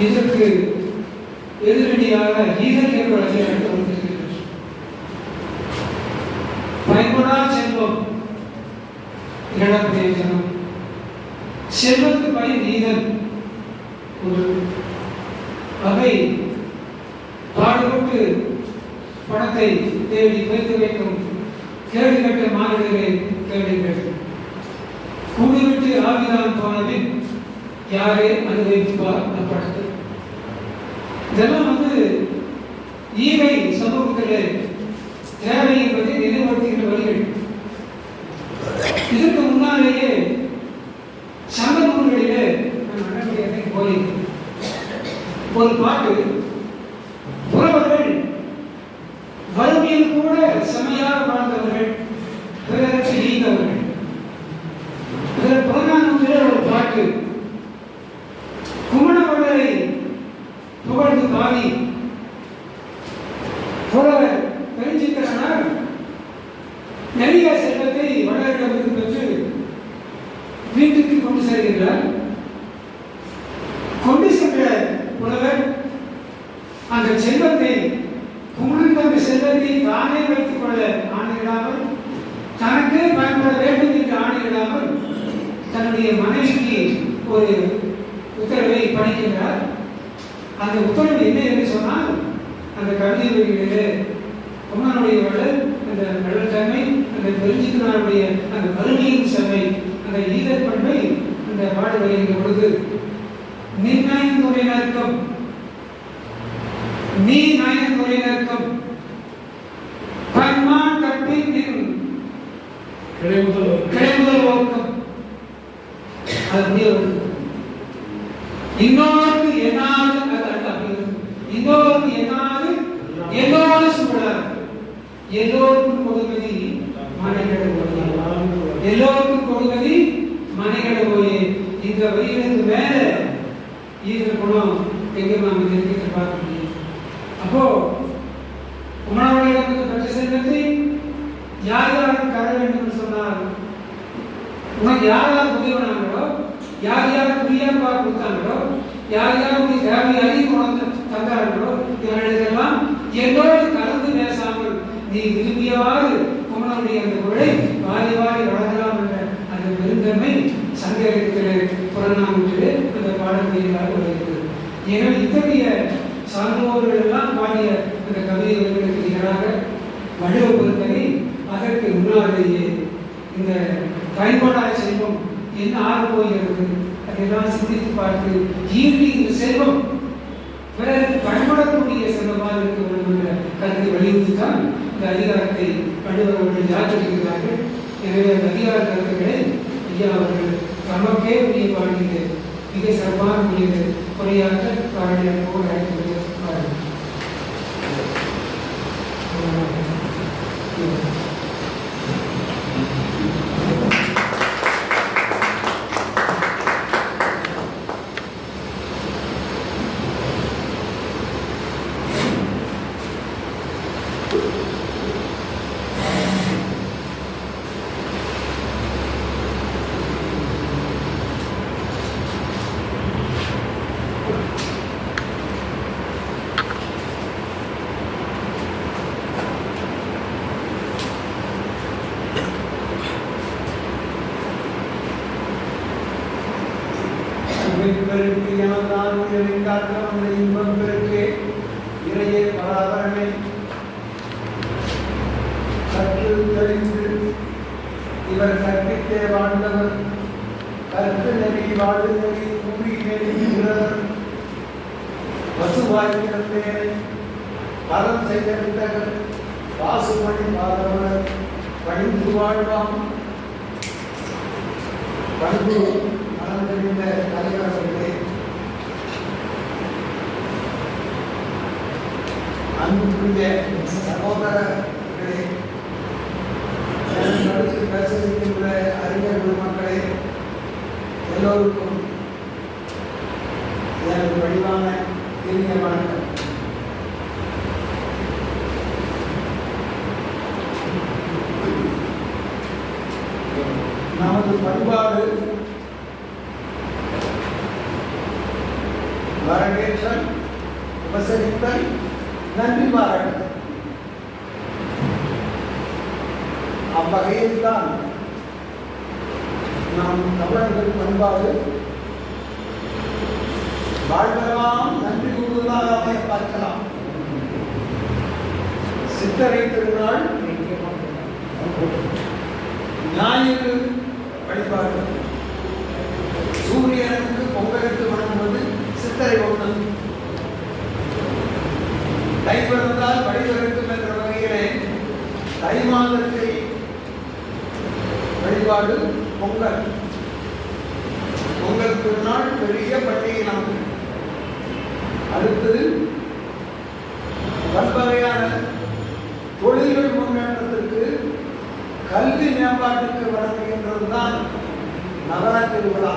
இதற்கு எதிரடியாக ஈகல் என்ற வகையாக வந்திருக்கிறது பயன்படா செல்வம். இரண்டாம் பிரயோஜனம். செல்வத்து பயன் ஈதல். ஒரு வகை பாடுபட்டு பணத்தை தேடி வைத்து வைக்கும் கேடு கட்ட மாநிலங்களை கேளுங்கள் கூடுவிட்டு ஆவிதான் போனதில் யாரே அனுபவிப்பார் அப்படத்தை இதெல்லாம் வந்து ஈகை சமூகத்தில் தேவை என்பதை நினைவுபடுத்துகின்ற வழிகள் இதற்கு முன்னாலேயே சங்க நூல்களிலே நான் அடங்கியதை போய் ஒரு பாட்டு புறவர்கள் வறுமையில் கூட செமையாக வாழ்ந்தவர்கள் பிறருக்கு ஈந்தவர்கள் இதில் புறநானூற்றிலே ஒரு பாட்டு குமணவர்களை புகழ்ந்து பாடி புலவர் பெருஞ்சித்திரனார் நிறைய செல்வத்தை வடகிழக்கு பெற்று வீட்டுக்கு கொண்டு செல்கின்றார் கொண்டு சென்ற புலவர் அந்த செல்வத்தை குமணன் அந்த செல்வத்தை தானே வைத்துக் கொள்ள ஆணையிடாமல் தனக்கே பயன்பட வேண்டும் என்று ஆணையிடாமல் தன்னுடைய மனைவிக்கு ஒரு உத்தரவை பணிக்கின்றார் அந்த உத்தரவு என்ன என்று சொன்னால் அந்த கவிதை வருகிறது குமரனுடைய வள்ளல் அந்த வெள்ளத்தன்மை அந்த பெருஞ்சித்தனாருடைய அந்த வறுமையின் செம்மை அந்த ஈதர் பண்பை அந்த பாடல் வருகின்ற பொழுது நீ நற்கம் நீ நயந்துறை நற்கம் பன்மான் கற்பின் நின் கிடைமுதல் கிடைமுதல் ஓக்கம் அது இன்னொருக்கு வருது. இன்னொருக்கு என்னாது என்னோடு சூழல் எல்லோருக்கும் கொடுகதி மனைகட போயே எல்லோருக்கும் கொடுகதி மனைகட போயே. இந்த வரிகளுக்கு மேல ஈகிற குணம் எங்கே நாம் தெரிவித்து பார்க்க முடியும் அப்போ உமனவர்களிடம் பற்றி செல்வத்தை யார் யாருக்கு தர வேண்டும் என்று சொன்னார்? உனக்கு யார் யார் உதவினாங்களோ யார் யார் குறியாப்பா கொடுத்தாங்களோ யார் யாருடைய தேவையாக தேவை அதிகம் உனக்கு தந்தார்களோ இவர்களுக்கெல்லாம் என்னோடு கலந்து பேசாமல் நீ விரும்பியவாறு குமணனுடைய அந்த குழை வாரி வாரி வளரலாம் என்ற அந்த பெருந்தன்மை சங்கரத்திலே புறநானூற்றிலே அந்த பாடல்களாக ஏன்னா இத்தகைய சான்றோர்கள் எல்லாம் பாடிய அந்த கவிதைகளுக்கு நிகராக வடிவ அதற்கு முன்னாலேயே இந்த தாய்மாடாய செல்வம் என்ன ஆக போகிறது அதெல்லாம் சிந்தித்து பார்த்து ஈர்வி இந்த செல்வம் பிறருக்கு பயன்படக்கூடிய செல்வமாக இருக்க வேண்டும் என்ற கருத்தை வலியுறுத்தி தான் இந்த அதிகாரத்தை வள்ளுவர்கள் அவர்கள் எனவே அந்த அதிகார கருத்துக்களை ஐயா அவர்கள் தமக்கே உரிய பாடியது மிக சிறப்பான உரியது குறையாக பாடியாக போல் பெருக்கு எனதான் உயிரின் காற்றம் இன்பம் பெருக்கு இறையே பராபரமே கற்று தெளிந்து இவர் கற்பித்தே வாழ்ந்தவர். கற்று நெறி வாழு நெறி கூறி நெறிகிறவர் பசுவாய் பலம் செய்த விட்டவர் வாசுமணி பாதவர் பணிந்து வாழ்வாம். பண்பு மனம் தெரிந்த தலைவர்களே அன்புக்குரிய சகோதரர்களே எனக்கு பேச இருக்கின்ற அறிஞர் பெருமக்களே எல்லோருக்கும் எனது வடிவான இனிய வணக்கம். நமது பண்பாடு வரவேற்றல் உபசரித்தல் நன்றி பாராட்டுதல் அவ்வகையில் தான் நாம் தமிழர்கள் பண்பாடு. வாழ்வெல்லாம் நன்றி கூறுவதாக அமைய பார்க்கலாம். சித்தரை திருநாள் ஞாயிறு வழிபாடு. சூரியனுக்கு பொங்கலுக்கு வணங்குவது சித்தரை ஒன்று தை பிறந்தால் வழிவகுக்கும் என்ற வகையிலே தை மாதத்தை வழிபாடு பொங்கல். பொங்கல் திருநாள் பெரிய பண்டிகை நமக்கு அடுத்தது பல்வகையான தொழில்கள் முன்னேற்றத்திற்கு கல்வி மேம்பாட்டுக்கு வழங்குகின்றது தான் நகர திருவிழா.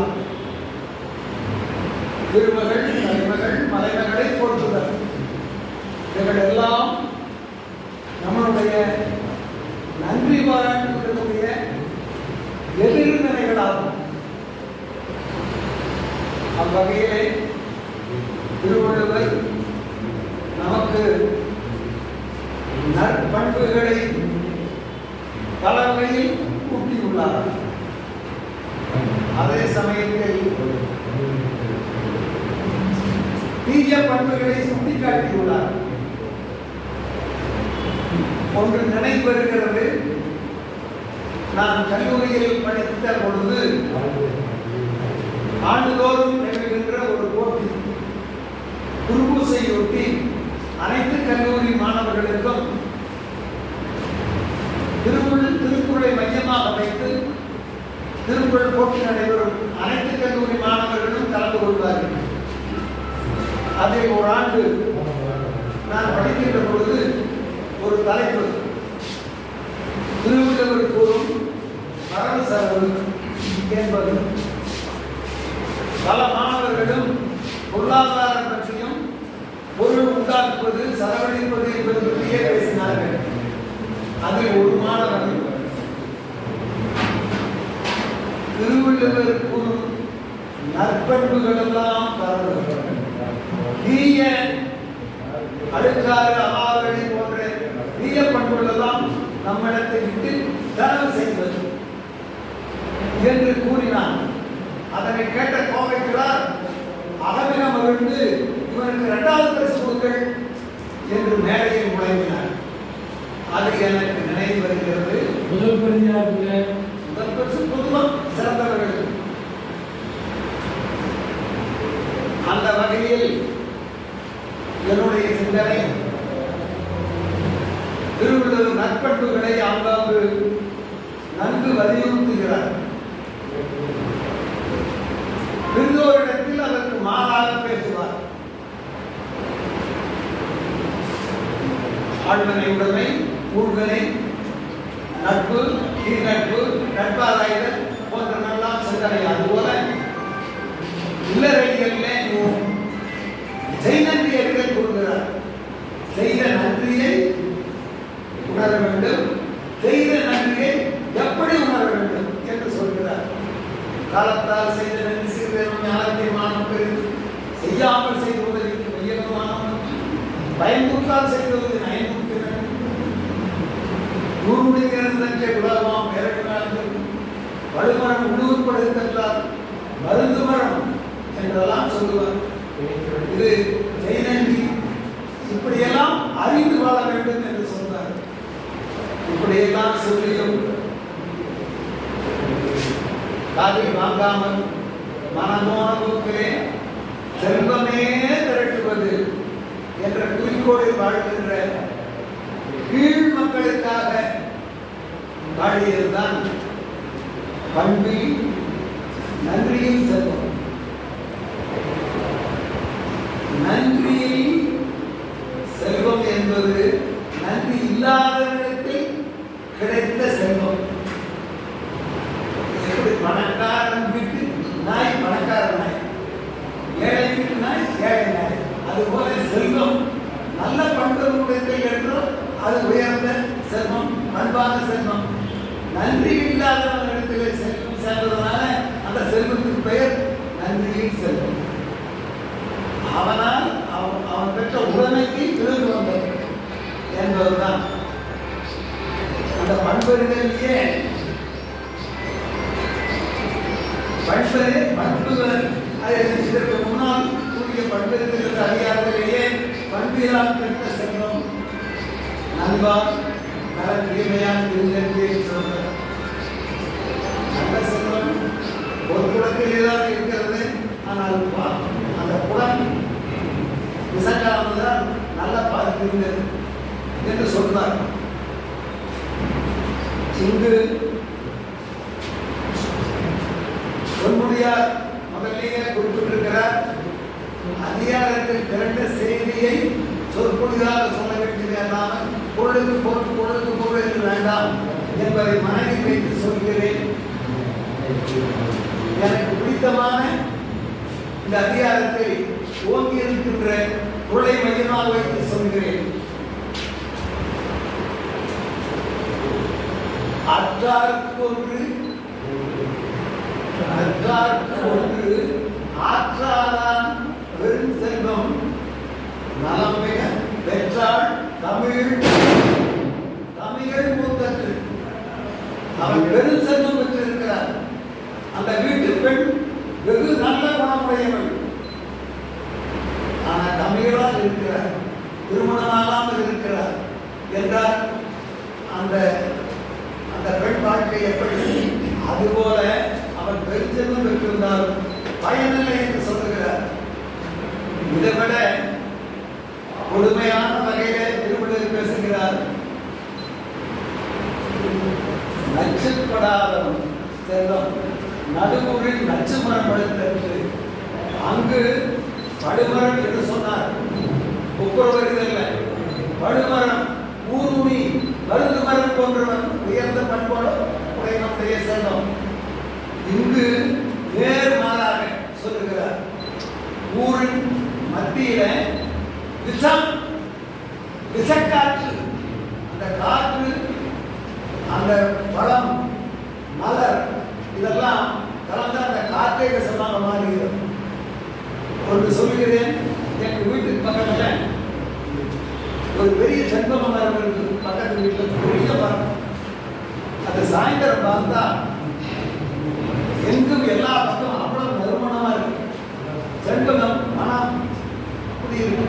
திருமகள் தலைமகள் மலைமகளை போற்றுதல் இவைகள் எல்லாம் நம்மளுடைய நன்றி பாராட்டுவதற்குரிய எதிர்நிலைகளாகும் அவ்வகையிலே திருவள்ளுவர் நமக்கு நற்பண்புகளை பல வகையில் கூட்டியுள்ளார். அதே சமயத்தில் தீய பண்புகளை சுட்டிக்காட்டியுள்ளார். ஒன்று நினைவு இருக்கிறது நான் கல்லூரியில் படித்த பொழுது ஆண்டுதோறும் நிகழ்கின்ற ஒரு போட்டி குருபூசையொட்டி அனைத்து கல்லூரி மாணவர்களுக்கும் திருக்குறள் திருக்குறளை மையமாக வைத்து திருக்குறள் போட்டி நடைபெறும் அனைத்து கல்லூரி மாணவர்களும் கலந்து கொள்வார்கள். அதை ஒரு ஆண்டு நான் படிக்கின்ற பொழுது தலைப்பு திருவள்ளுவர் கூறும் மரபு செலவு என்பது பல மாணவர்களும் பொருளாதாரம் பற்றியும் பொருள் உண்டாக்குவது செலவழிப்பது என்பது பற்றியே பேசினார்கள் அதில் ஒரு மாணவன் திருவள்ளுவர் கூறும் நற்பண்புகள் எல்லாம் பரவுகிறது தீய அழுக்காறு அமாவளி போன்ற தீய பண்புகள் எல்லாம் நம்மிடத்தை விட்டு தரவு செய்வது என்று கூறினான் அதனை கேட்ட கோவைக்கிறார் அகமின மகிழ்ந்து இவனுக்கு இரண்டாவது பரிசு கொடுங்கள் என்று மேடையில் முழங்கினார் அது எனக்கு நினைவு முதல் முதல் பரிஞ்சாருங்க முதல் பரிசு பொதுவாக சிறந்தவர்கள். அந்த வகையில் என்னுடைய சிந்தனை திருவள்ளுவர் நற்பண்புகளை ஆங்காங்கு நன்கு வலியுறுத்துகிறார். இருந்தோரிடத்தில் அதற்கு மாறாக பேசுவார். ஆழ்வனை உடைமை ஊழ்வனை நட்பு நட்பு நட்பாராய்தல் போன்றனெல்லாம் சிந்தனை அதுபோல இல்லறைகளிலே செய்நன்றியர்கள் கூறுகிறார். செய்த நன்றியை உணர வேண்டும். செய்த நன்றியை எப்படி உணர வேண்டும் என்று சொல்கிறார். காலத்தால் செய்த நன்றி சிறிதரும் ஞானத்தை மானம் பெரிது செய்யாமல் செய்த உதவிக்கு மையகமானம் பயன்புற்றால் செய்தது நயன்புற்று நூறுடைய உலகமாம் இறங்கினார்கள் வலுமரம் உள்ளூர்படுத்தற்றால் மருந்து மரம் என்றெல்லாம் சொல்லுவார். இது ஜெயநன்றி இப்படியெல்லாம் அறிந்து வாழ வேண்டும் என்று சொன்னார். இப்படியெல்லாம் சொல்லியும் காதை வாங்காமல் மனமோன போக்கிலே செல்வமே திரட்டுவது என்ற குறிக்கோளில் வாழ்கின்ற கீழ் மக்களுக்காக பாடியதுதான் பண்பில் நன்றியில் செல்வம். நன்றியை செல்வம் என்பது நன்றி இல்லாதவர்களுக்கு கிடைத்த செல்வம் எப்படி பணக்காரன் வீட்டு நாய் பணக்கார நாய் ஏழை வீட்டு நாய் ஏழை நாய் அதுபோல செல்வம் நல்ல பண்புடைய என்றால் அது உயர்ந்த செல்வம் அன்பான செல்வம். நன்றி இல்லாதவர்களிடத்திலே செல்வம் சேர்ந்ததுனால அந்த செல்வத்துக்கு பெயர் நன்றியின் செல்வம். அவனால் அவன் அவன் பெற்ற உடமைக்கு விருது வந்தது என்பதுதான். அந்த பண்புகளிலேயே இங்கு பொன்முடியார் முதலிலேயே குறிப்பிட்டிருக்கிறார் அதிகாரத்தில் திரண்ட செய்தியை சொற்பொழிதாக சொல்ல வேண்டியது அல்லாமல் பொருளுக்கு பொருள் பொருளுக்கு பொருள் என்று வேண்டாம் என்பதை மனதில் வைத்து சொல்கிறேன். எனக்கு பிடித்தமான இந்த அதிகாரத்தை ஓங்கி இருக்கின்ற பொருளை மையமாக வைத்து சொல்கிறேன். அற்றாருக்கு ஒன்று அற்றாருக்கு ஒன்று ஆற்றாதான் பெரும் செல்வம். நலம் மிக பெற்றாள் தமிழ். தமிழ் மூத்தற்று அவன் பெரும் செல்வம் பெற்றிருக்கிறார். அந்த வீட்டு பெண் வெகு நல்ல குணமுடையவள். ஆனால் தமிழால் இருக்கிறார். திருமணமாகாமல் இருக்கிறார். என்றால் அந்த அந்த வாழ்க்கை எப்படி அதுபோல அவன் பெருஞ்செல்வம் பெற்றிருந்தாலும் பயனில்லை என்று சொல்லுகிறார். இதை விட கொடுமையான வகையிலே திருமணம் பேசுகிறார். நச்சுப்படாதவன் செல்வம் நடுமுறில் நச்சு மரம் படுத்தது அங்கு படுமரம் என்று சொன்னார். ஒப்புரவருதல்ல படுமரம் ஊருணி மருந்து மரம் போன்றவன் உயர்ந்த பண்போடு உடையவனுடைய செல்வம் இங்கு வேறு மாறாக சொல்லுகிறார். ஊரின் மத்தியில விஷம் விஷக்காற்று அந்த காற்று அந்த பழம் மலர் இதெல்லாம் கலந்து அந்த காற்றே விஷமாக மாறுகிறது. ஒன்று சொல்கிறேன் எங்கள் வீட்டுக்கு பக்கத்தில் ஒரு பெரிய செண்பக மரம் இருக்கு. பக்கத்து வீட்டில் பெரிய மரம். அது சாயந்தரம் பார்த்தா எங்கும் எல்லா பக்கம் அவ்வளவு நறுமணமா இருக்கு. செண்பகம் மனம் அப்படி இருக்கு.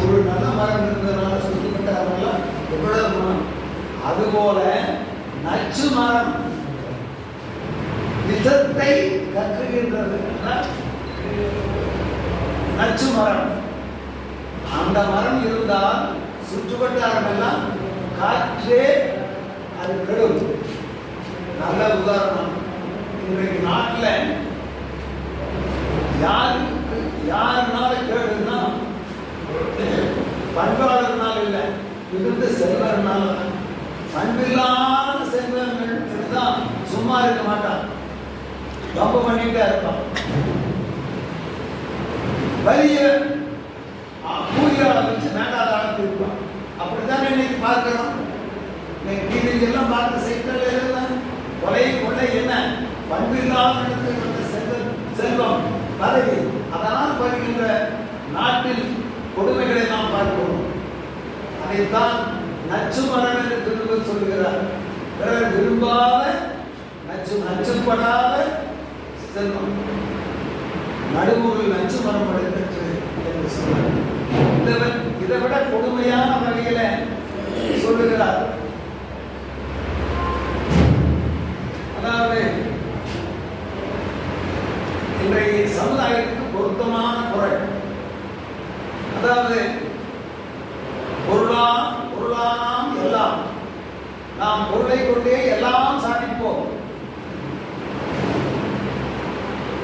ஒரு நல்ல மரம் இருந்ததுனால சுத்தப்பட்டாரெல்லாம் எவ்வளவு மனம் அதுபோல நச்சு மரம் விதத்தை கற்றுகின்றது நச்சு மரம். அந்த மரம் இருந்தால் சுற்றுவட்டாரம் எல்லாம் காற்றே அது கெடும் நல்ல உதாரணம். இன்றைக்கு நாட்டில் யாருக்கு யாருனால கேடுன்னா பண்பாளர்னால இல்லை மிகுந்த செல்வர்னால தான். பண்பில்லாத செல்வங்கள் தான் சும்மா இருக்க மாட்டான். ரொம்ப பண்ணிட்டே இருப்பான். வலிய கூலியாள வச்சு வேண்டாத இருப்பான் அப்படித்தானே இன்னைக்கு பார்க்கிறோம்? எல்லாம் பார்த்த செய்திகள் எல்லாம் கொலை கொள்ளை என்ன? பண்பில்லாத இடத்தில் செல்வம் செல்வம். பதவி அதனால் வருகின்ற நாட்டில் கொடுமைகளை நாம் பார்க்கிறோம் அதைத்தான் நச்சு மரணம் என்று திருவள்ளுவர் சொல்கிறார். பிறர் விரும்பாத நச்சு நச்சுப்படாத செல்வம். நடுமுறையில் நச்சு மரம் படுத்தற்று என்று சொன்னார். இதை விட- இதை விட கொடுமையான வகையில சொல்லுகிறார். அதாவது இன்றைய சமுதாயத்துக்கு பொருத்தமான குரல். அதாவது பொருளா பொருளானாம் எல்லாம். நாம் பொருளை கொண்டே எல்லாம் சாதிப்போம்.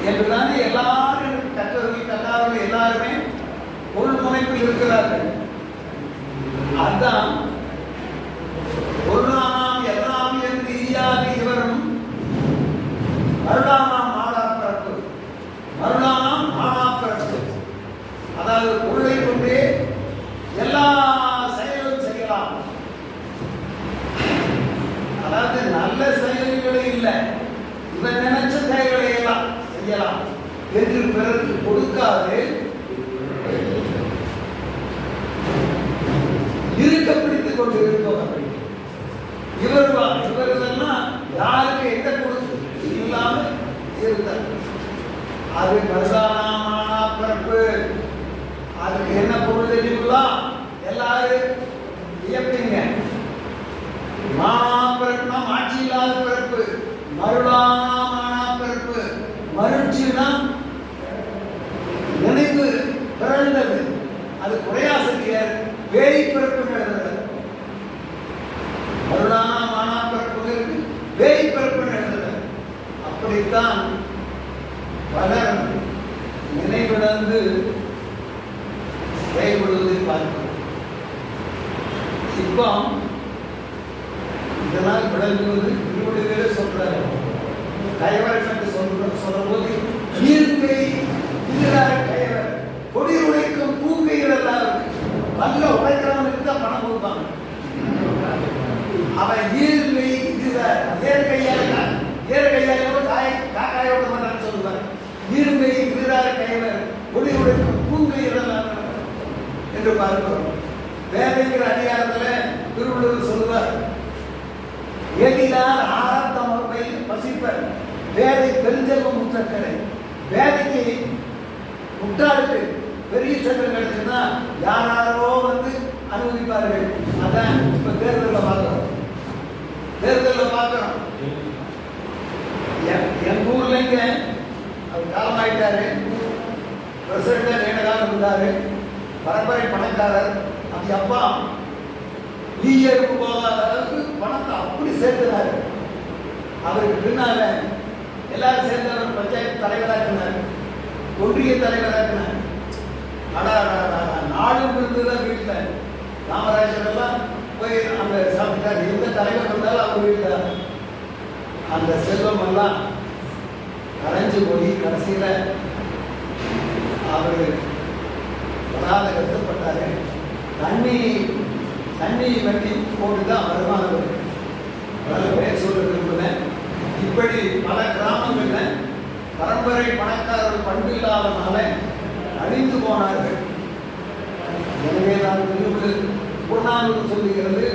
என்றுதானே எல்லாரும் கற்றவர்கள் கல்லாதவர்கள் எல்லாருமே பொருள் முனைப்பில் இருக்கிறார்கள். அதான் பிறருக்கு கொடுக்காது. இருக்க பிடித்துக் கொண்டு இருப்பவர் இவர் இவர்களெல்லாம் யாருக்கு எந்த கொடுத்து இல்லாம இருந்தார். அது பிரதானமான பிறப்பு. அதுக்கு என்ன பொருள் தெரியுங்களா? எல்லாரும் வியப்பீங்க மானா பிறப்புனா ஆட்சி இல்லாத பிறப்பு. மருளானா மானா பிறப்பு. மருட்சினா பிறந்தது அது குறையாசிரியர் வேய் பிறப்பு எழுதுறது மருளான மானா பிறப்புகளுக்கு வேய் பிறப்பு எழுதுறது அப்படித்தான் பலர் நினைவிழந்து செயல்படுவதை பார்க்கிறோம். இப்போ இதெல்லாம் விளங்குவது திருவள்ளுவரே சொல்றாரு கைவர் சொல்ற சொல்ற போது ஈர்க்கை இதுதான் கைவர் கொடி நல்ல உழைக்கிறவனுக்கு தான் பணம் கொடுப்பாங்க. அவன் ஈர்க்கை இதுதான் இயற்கையாக இயற்கையாக காய காக்காயோட மாட்டான்னு சொல்லுவாங்க. ஈர்க்கை இதுதான் கைவர் ஒளி உடைக்கும் பூங்கைகள் என்று பார்க்கிறோம். வேதைங்கிற அதிகாரத்தில் திருவள்ளுவர் சொல்லுவார் எதிரால் ஆரத்தமர்பை பசிப்பர் வேதை பெருஞ்செல்வம் முற்றக்கடை வேதைக்கு முட்டாளுக்கு பெரிய சட்டம் கிடைச்சுன்னா யாராரோ வந்து அனுமதிப்பார்கள். அதான் இப்ப தேர்தலில் பார்க்கிறோம் தேர்தலில் பார்க்கணும். என் என் ஊர்ல இங்க அவர் காலமாயிட்டாரு. பிரசிடண்டா நீண்ட காலம் இருந்தாரு. பரம்பரை பணக்காரர். அது அப்பா பிஜேபி போகாத அளவுக்கு பணத்தை அப்படி சேர்த்துனாரு அவருக்கு பின்னால எல்லாரும் சேர்ந்தவர் பஞ்சாயத்து தலைவராக்கினார் ஒன்றிய தலைவராக்கினார் ஆனால் நாடு விருந்துதான் வீட்டில் ராமராஜர் எல்லாம் போய் அந்த சாப்பிட்டார். எந்த தலைவர் வந்தாலும் அவங்க வீட்டில் அந்த செல்வம் எல்லாம் கரைஞ்சு போய் கடைசியில் அவர் வராத கஷ்டப்பட்டாரு தண்ணி தண்ணி வண்டி போட்டு தான் வருமானம் வருது பல பேர் சொல்ல விரும்புகிறேன் இப்படி பல கிராமங்களில் பரம்பரை பணக்காரர்கள் பண்பு இல்லாதனால போனார்கள் எனவே நான் திருவிழு பொன்னானூர் சொல்லுகிறது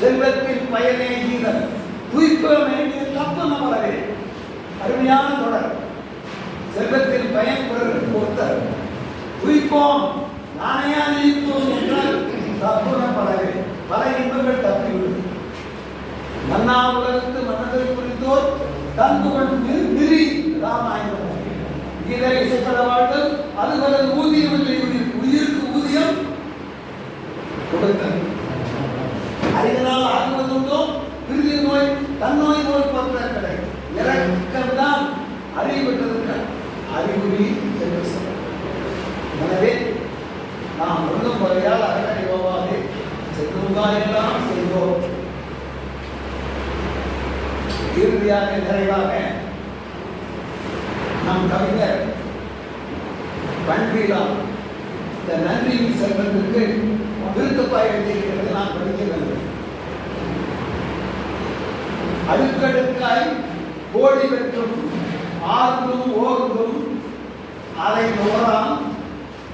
செல்வத்தின் பயனே ஈதல் துய்க்க வேண்டிய தப்பு நம்மளவே அருமையான தொடர். செல்வத்தின் பயன் பிறருக்கு கொடுத்தார் துய்ப்போம் நானே நீத்தோம் என்றால் தப்புன பலவே பல இன்பங்கள் தப்பிவிடும் மன்னா உலகத்து மன்னதை குறித்தோர் தன்புகள் நிறி ராமாயணம். கீதை இசைப்பட வாழ்தல் அதுபோல ஊதியம் இல்லை உயிருக்கு ஊதியம் கொடுத்தல் ஆகுவது உண்டோ? பிரிவு நோய் தன்னோய் நோய் பற்ற கடை இறக்கம்தான் அறிவிட்டதற்கு அறிகுறி என்று சொல்ல எனவே நாம் ஒன்றும் முறையால் அறக்கடை போவாதே செல்வங்காயெல்லாம் செய்வோம். இறுதியாக நிறைவாக நம் கவிஞர் பண்பீலா இந்த நன்றியின் செல்வத்திற்கு விருத்தப்பாய் எழுதியிருக்கிறது நான் படிக்க வேண்டும். அடுக்கடுக்காய் கோடி பெற்றும் ஆர்ந்தும் ஓர்ந்தும் அதை நோராம்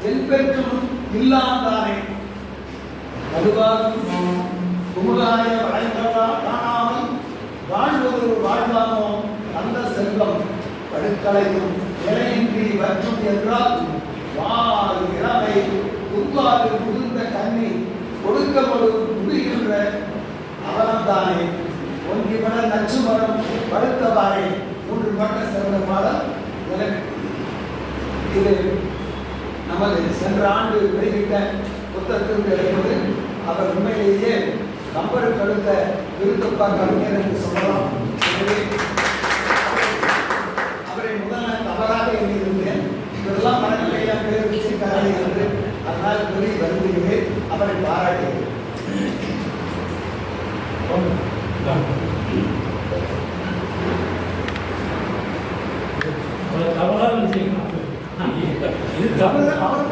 என் பெற்றும் இல்லாந்தானே. அதுவாகும் குமுதாய வளைந்தவா காணாமல் வாழ்வது வாழ்வானோ அந்த செல்வம். படுக்கலையும் நிலையின்றி வற்றும் என்றால் வால் இளமை உருவாறு முதிர்ந்த கண்ணி கொடுக்கப்படும் முடிகின்ற அவலம்தானே. ஒன்றி மன நச்சு மரம் படுத்தவாறே மூன்று மட்ட சிறந்த மாதம் இது நமது சென்ற ஆண்டு வெளியிட்ட புத்தகத்திற்கு எழுதுவது அவர் உண்மையிலேயே கம்பருக்கு அடுத்த விருத்தப்பா கவிஞர் என்று சொல்லலாம் எனவே அவரை முதல்ல தவறாக எண்ணியிருந்தேன் இதெல்லாம் மனநிலையாக பேர் வச்சிருக்காரு என்று அதனால் கூறி வருந்துகிறேன். அவரை பாராட்டுகிறேன். தவறாக இது தவறு அவர்